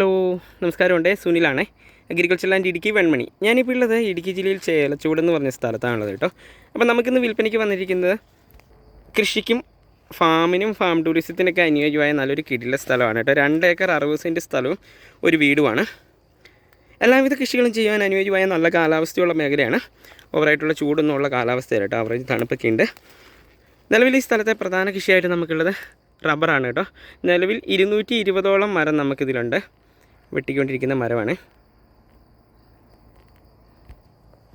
Hello നമസ്കാരമുണ്ട്. സുനിലാണേ. Agriculture land Idukki Venmani. ഞാനിപ്പോൾ ഉള്ളത് ഇടുക്കി ജില്ലയിൽ ചേലച്ചൂട് എന്ന് പറഞ്ഞ സ്ഥലത്താണുള്ളത് കേട്ടോ. അപ്പോൾ നമുക്കിന്ന് വിൽപ്പനയ്ക്ക് വന്നിരിക്കുന്നത് കൃഷിക്കും ഫാമിനും ഫാം ടൂറിസത്തിനൊക്കെ അനുയോജ്യമായ നല്ലൊരു കിടില സ്ഥലമാണ് കേട്ടോ. രണ്ട് ഏക്കർ അറുപത് സെന്റ് സ്ഥലവും ഒരു വീടുമാണ്. എല്ലാവിധ കൃഷികളും ചെയ്യാൻ അനുയോജ്യമായ നല്ല കാലാവസ്ഥയുള്ള മേഖലയാണ്. ഓവറായിട്ടുള്ള ചൂടൊന്നുമുള്ള കാലാവസ്ഥയാണ് കേട്ടോ. ആവറേജ് തണുപ്പൊക്കെ ഉണ്ട്. നിലവിൽ ഈ സ്ഥലത്തെ പ്രധാന കൃഷിയായിട്ട് നമുക്കുള്ളത് റബ്ബറാണ് കേട്ടോ. നിലവിൽ ഇരുന്നൂറ്റി ഇരുപതോളം മരം നമുക്കിതിലുണ്ട്. വെട്ടിക്കൊണ്ടിരിക്കുന്ന മരമാണ്.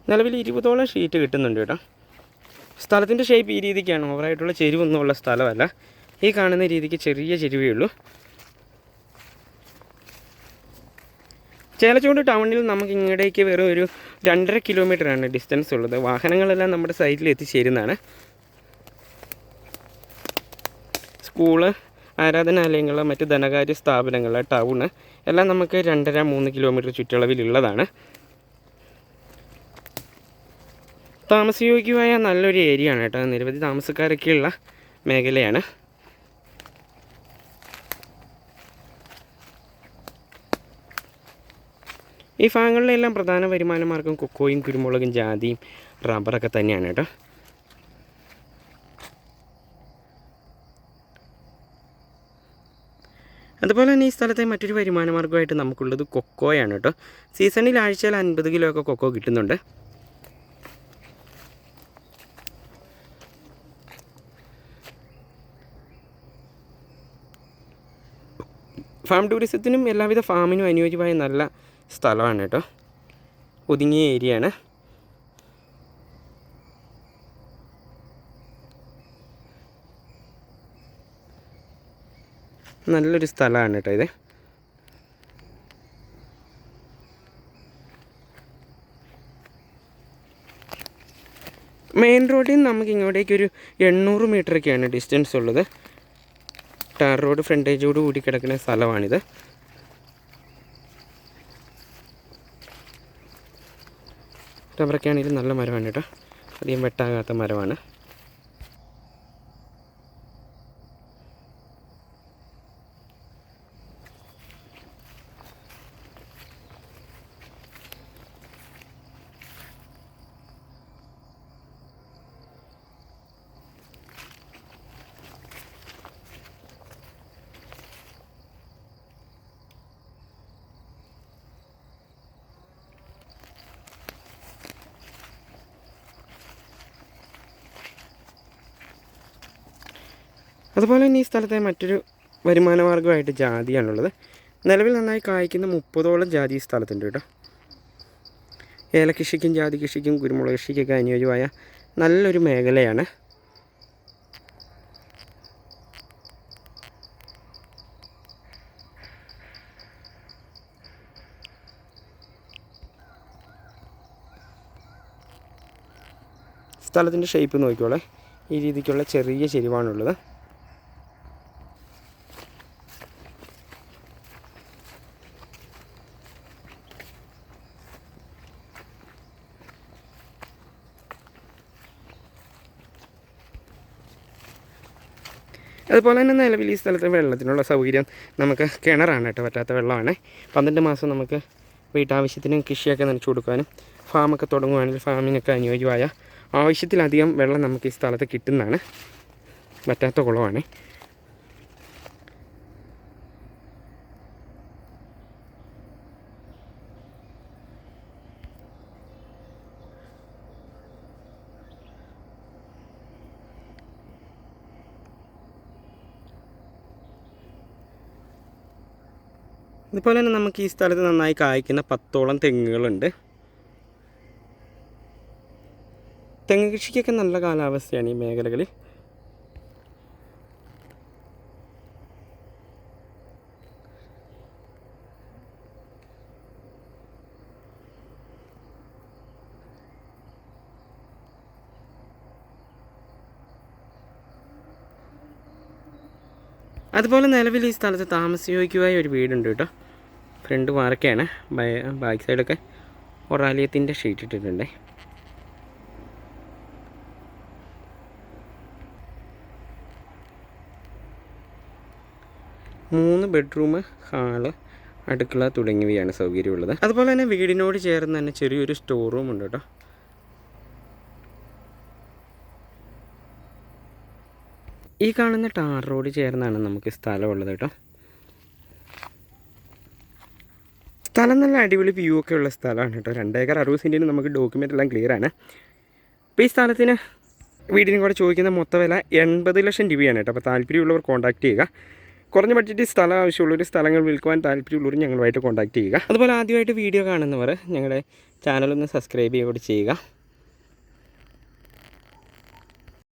നിലവിൽ ഇരുപതോളം ഷീറ്റ് കിട്ടുന്നുണ്ട് കേട്ടോ. സ്ഥലത്തിന്റെ ഷേപ്പ് ഈ രീതിക്കാണ്. ഓവറായിട്ടുള്ള ചെരിവൊന്നുമുള്ള സ്ഥലമല്ല. ഈ കാണുന്ന രീതിക്ക് ചെറിയ ചെരുവേ ഉള്ളൂ. ചേലച്ചൂട് ടൗണിൽ നമുക്ക് ഇങ്ങോട്ടേക്ക് വെറും ഒരു രണ്ടര കിലോമീറ്ററാണ് ഡിസ്റ്റൻസ് ഉള്ളത്. വാഹനങ്ങളെല്ലാം നമ്മുടെ സൈറ്റിൽ എത്തിച്ചേരുന്നതാണ്. സ്കൂൾ ആരാധനാലയങ്ങൾ മറ്റ് ധനകാര്യ സ്ഥാപനങ്ങൾ ടൗണ് എല്ലാം നമുക്ക് രണ്ടര മൂന്ന് കിലോമീറ്റർ ചുറ്റളവിലുള്ളതാണ്. താമസയോഗ്യമായ നല്ലൊരു ഏരിയ ആണ് കേട്ടോ. നിരവധി താമസക്കാരൊക്കെയുള്ള മേഖലയാണ്. ഈ ഭാഗങ്ങളിലെല്ലാം പ്രധാന വരുമാന മാർഗം കൊക്കോയും കുരുമുളകും ജാതിയും റബ്ബറൊക്കെ തന്നെയാണ് കേട്ടോ. അതുപോലെ തന്നെ ഈ സ്ഥലത്തെ മറ്റൊരു വരുമാന മാർഗമായിട്ട് നമുക്കുള്ളത് കൊക്കോയാണ് കേട്ടോ. സീസണിൽ ആഴ്ചയിൽ അൻപത് കിലോ ഒക്കെ കൊക്കോ കിട്ടുന്നുണ്ട്. ഫാം ടൂറിസത്തിനും എല്ലാവിധ ഫാമിനും അനുയോജ്യമായ നല്ല സ്ഥലമാണ് കേട്ടോ. ഒതുങ്ങിയ ഏരിയയാണ്. നല്ലൊരു സ്ഥലമാണ് കേട്ടോ ഇത്. മെയിൻ റോഡിൽ നിന്ന് നമുക്ക് ഇങ്ങോട്ടേക്ക് ഒരു എണ്ണൂറ് മീറ്ററൊക്കെയാണ് ഡിസ്റ്റൻസ് ഉള്ളത്. ടാർ റോഡ് ഫ്രണ്ടേജോട് കൂടി കിടക്കുന്ന സ്ഥലമാണിത്. റബ്ബറൊക്കെ ആണെങ്കിലും നല്ല മരമാണ് കേട്ടോ. അധികം വെട്ടാകാത്ത മരമാണ്. അതുപോലെ തന്നെ ഈ സ്ഥലത്തെ മറ്റൊരു വരുമാന മാർഗമായിട്ട് ജാതിയാണുള്ളത്. നിലവിൽ നന്നായി കായ്ക്കുന്ന മുപ്പതോളം ജാതി ഈ സ്ഥലത്തുണ്ട് കേട്ടോ. ഏലകൃഷിക്കും ജാതി കൃഷിക്കും കുരുമുളക് കൃഷിക്കൊക്കെ അനുയോജ്യമായ നല്ലൊരു മേഖലയാണ്. സ്ഥലത്തിന്റെ ഷേപ്പ് നോക്കിക്കോളെ. ഈ രീതിക്കുള്ള ചെറിയ ചെരിവാണുള്ളത്. അതുപോലെ തന്നെ നിലവിൽ ഈ സ്ഥലത്ത് വെള്ളത്തിനുള്ള സൗകര്യം നമുക്ക് കിണറാണ് കേട്ടോ പറ്റാത്ത വെള്ളമാണ്. പന്ത്രണ്ട് മാസം നമുക്ക് വീട്ടാവശ്യത്തിനും കൃഷിയൊക്കെ നനച്ചു കൊടുക്കാനും ഫാമൊക്കെ തുടങ്ങുവാണെങ്കിൽ ഫാമിനൊക്കെ അനുയോജ്യമായ ആവശ്യത്തിലധികം വെള്ളം നമുക്ക് ഈ സ്ഥലത്ത് കിട്ടുന്നതാണ്. പറ്റാത്ത കുളമാണ്. അതുപോലെ തന്നെ നമുക്ക് ഈ സ്ഥലത്ത് നന്നായി കായ്ക്കുന്ന പത്തോളം തെങ്ങുകളുണ്ട്. തെങ്ങ് കൃഷിക്കൊക്കെ നല്ല കാലാവസ്ഥയാണ് ഈ മേഖലകളിൽ. അതുപോലെ നിലവിൽ ഈ സ്ഥലത്ത് താമസയോഗ്യമായ ഒരു വീടുണ്ട് കേട്ടോ. ഫ്രണ്ട് വാർക്കയാണ് ബാക്ക് സൈഡൊക്കെ ഒറാലിയത്തിന്റെ ഷീറ്റ് ഇട്ടിട്ടുണ്ട്. മൂന്ന് ബെഡ്റൂം ഹാൾ അടുക്കള തുടങ്ങിയവയാണ് സൗകര്യമുള്ളത്. അതുപോലെ തന്നെ വീടിനോട് ചേർന്ന് തന്നെ ചെറിയൊരു സ്റ്റോർ റൂം ഉണ്ട് കേട്ടോ. ഈ കാണുന്ന ടാർ റോഡ് ചേർന്നാണ് നമുക്ക് സ്ഥലമുള്ളത് കേട്ടോ. സ്ഥലം നല്ല അടിപൊളി വ്യൂ ഒക്കെ ഉള്ള സ്ഥലമാണ് കേട്ടോ. രണ്ടേക്കർ അറുപത് സെന്റിന് നമുക്ക് ഡോക്യുമെന്റ് എല്ലാം ക്ലിയർ ആണ്. അപ്പോൾ ഈ സ്ഥലത്തിന് വീടിനും കൂടെ ചോദിക്കുന്ന മൊത്ത വില എൺപത് ലക്ഷം രൂപയാണ് കേട്ടോ. അപ്പോൾ താല്പര്യമുള്ളവർ കോൺടാക്ട് ചെയ്യുക. കുറഞ്ഞ ബഡ്ജറ്റിൽ സ്ഥലം ആവശ്യമുള്ളവർ സ്ഥലങ്ങൾ വിൽക്കുവാൻ താല്പര്യമുള്ളവർ ഞങ്ങളുമായിട്ട് കോൺടാക്ട് ചെയ്യുക. അതുപോലെ ആദ്യമായിട്ട് വീഡിയോ കാണുന്നവർ ഞങ്ങളുടെ ചാനലൊന്ന് സബ്സ്ക്രൈബ് ചെയ്യുക ചെയ്യുക.